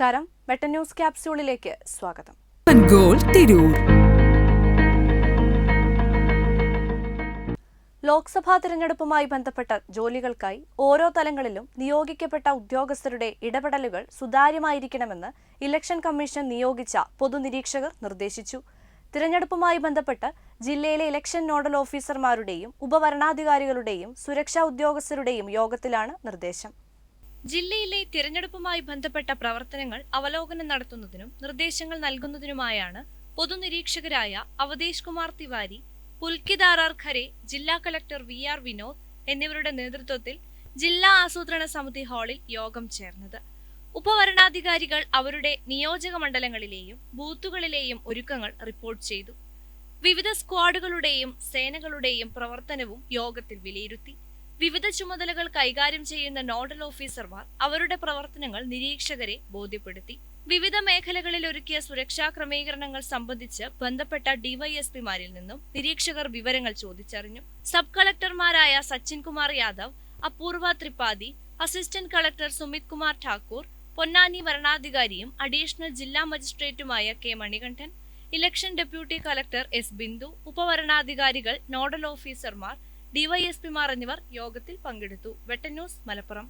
നമസ്കാരം. വെട്ടൻ ന്യൂസ് ക്യാപ്സ്യൂളിലേക്ക് സ്വാഗതം. തിരൂർ. ലോക്സഭാ തിരഞ്ഞെടുപ്പുമായി ബന്ധപ്പെട്ട ജോലികൾക്കായി ഓരോ തലങ്ങളിലും നിയോഗിക്കപ്പെട്ട ഉദ്യോഗസ്ഥരുടെ ഇടപെടലുകൾ സുതാര്യമായിരിക്കണമെന്ന് ഇലക്ഷൻ കമ്മീഷൻ നിയോഗിച്ച പൊതുനിരീക്ഷകർ നിർദ്ദേശിച്ചു. തിരഞ്ഞെടുപ്പുമായി ബന്ധപ്പെട്ട് ജില്ലയിലെ ഇലക്ഷൻ നോഡൽ ഓഫീസർമാരുടെയും ഉപവരണാധികാരികളുടെയും സുരക്ഷാ ഉദ്യോഗസ്ഥരുടെയും യോഗത്തിലാണ് നിർദ്ദേശം. ജില്ലയിലെ തിരഞ്ഞെടുപ്പുമായി ബന്ധപ്പെട്ട പ്രവർത്തനങ്ങൾ അവലോകനം നടത്തുന്നതിനും നിർദ്ദേശങ്ങൾ നൽകുന്നതിനുമായാണ് പൊതുനിരീക്ഷകരായ അവതേഷ് കുമാർ തിവാരി പുൽക്കിദാറാർ ഖരെ ജില്ലാ കളക്ടർ വി ആർ വിനോദ് എന്നിവരുടെ നേതൃത്വത്തിൽ ജില്ലാ ആസൂത്രണ സമിതി ഹാളിൽ യോഗം ചേർന്നത്. ഉപവരണാധികാരികൾ അവരുടെ നിയോജക മണ്ഡലങ്ങളിലെയും ബൂത്തുകളിലെയും ഒരുക്കങ്ങൾ റിപ്പോർട്ട് ചെയ്തു. വിവിധ സ്ക്വാഡുകളുടെയും സേനകളുടെയും പ്രവർത്തനവും യോഗത്തിൽ വിലയിരുത്തി. വിവിധ ചുമതലകൾ കൈകാര്യം ചെയ്യുന്ന നോഡൽ ഓഫീസർമാർ അവരുടെ പ്രവർത്തനങ്ങൾ നിരീക്ഷകരെ ബോധ്യപ്പെടുത്തി. വിവിധ മേഖലകളിൽ ഒരുക്കിയ സുരക്ഷാ ക്രമീകരണങ്ങൾ സംബന്ധിച്ച് ബന്ധപ്പെട്ട ഡിവൈഎസ്പിമാരിൽ നിന്നും നിരീക്ഷകർ വിവരങ്ങൾ ചോദിച്ചറിഞ്ഞു. സബ് കളക്ടർമാരായ സച്ചിൻ കുമാർ യാദവ് അപൂർവ ത്രിപാഠി അസിസ്റ്റന്റ് കളക്ടർ സുമിത് കുമാർ ഠാക്കൂർ പൊന്നാനി വരണാധികാരിയും അഡീഷണൽ ജില്ലാ മജിസ്ട്രേറ്റുമായ K Manikandan election deputy collector S Bindu ഉപവരണാധികാരികൾ nodal ഓഫീസർമാർ ഡിവൈഎസ്പിമാർ എന്നിവർ യോഗത്തിൽ പങ്കെടുത്തു. വെട്ടന്യൂസ് മലപ്പുറം.